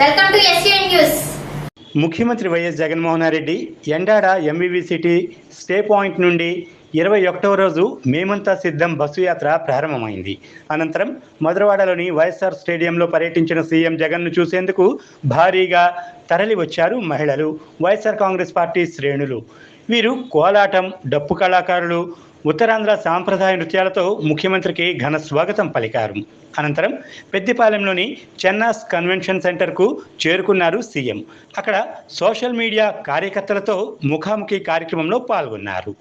Welcome to SN news ముఖ్యమంత్రి YS Jaganmohan Reddy Endada MVV city stay point నుండి ఇరవై ఒకటవ రోజు మేమంతా సిద్ధం బస్సు యాత్ర ప్రారంభమైంది. అనంతరం మధురవాడలోని వైఎస్ఆర్ స్టేడియంలో పర్యటించిన సీఎం జగన్ను చూసేందుకు భారీగా తరలి వచ్చారు మహిళలు వైఎస్ఆర్ కాంగ్రెస్ పార్టీ శ్రేణులు. వీరు కోలాటం డప్పు కళాకారులు ఉత్తరాంధ్ర సాంప్రదాయ నృత్యాలతో ముఖ్యమంత్రికి ఘన స్వాగతం పలికారు. అనంతరం పెద్దిపాలెంలోని చెన్నాస్ కన్వెన్షన్ సెంటర్కు చేరుకున్నారు సీఎం. అక్కడ సోషల్ మీడియా కార్యకర్తలతో ముఖాముఖి కార్యక్రమంలో పాల్గొన్నారు.